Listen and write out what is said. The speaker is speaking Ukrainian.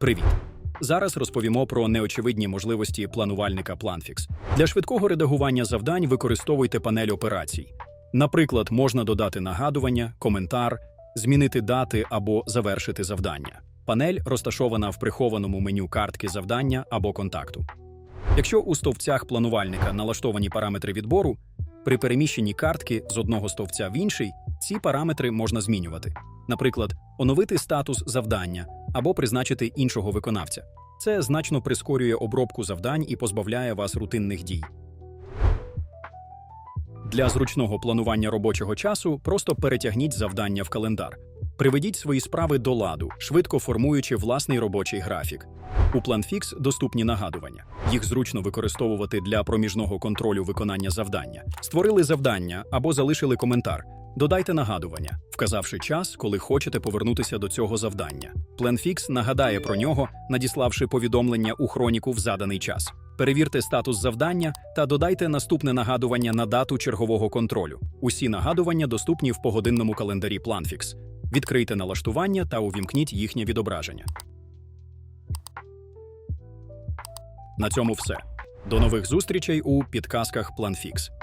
Привіт! Зараз розповімо про неочевидні можливості планувальника PlanFix. Для швидкого редагування завдань використовуйте панель операцій. Наприклад, можна додати нагадування, коментар, змінити дати або завершити завдання. Панель розташована в прихованому меню картки завдання або контакту. Якщо у стовпцях планувальника налаштовані параметри відбору, при переміщенні картки з одного стовпця в інший ці параметри можна змінювати. Наприклад, оновити статус завдання або призначити іншого виконавця. Це значно прискорює обробку завдань і позбавляє вас рутинних дій. Для зручного планування робочого часу просто перетягніть завдання в календар. Приведіть свої справи до ладу, швидко формуючи власний робочий графік. У PlanFix доступні нагадування. Їх зручно використовувати для проміжного контролю виконання завдання. Створили завдання або залишили коментар. Додайте нагадування, вказавши час, коли хочете повернутися до цього завдання. PlanFix нагадає про нього, надіславши повідомлення у хроніку в заданий час. Перевірте статус завдання та додайте наступне нагадування на дату чергового контролю. Усі нагадування доступні в погодинному календарі PlanFix. Відкрийте налаштування та увімкніть їхнє відображення. На цьому все. До нових зустрічей у підказках PlanFix.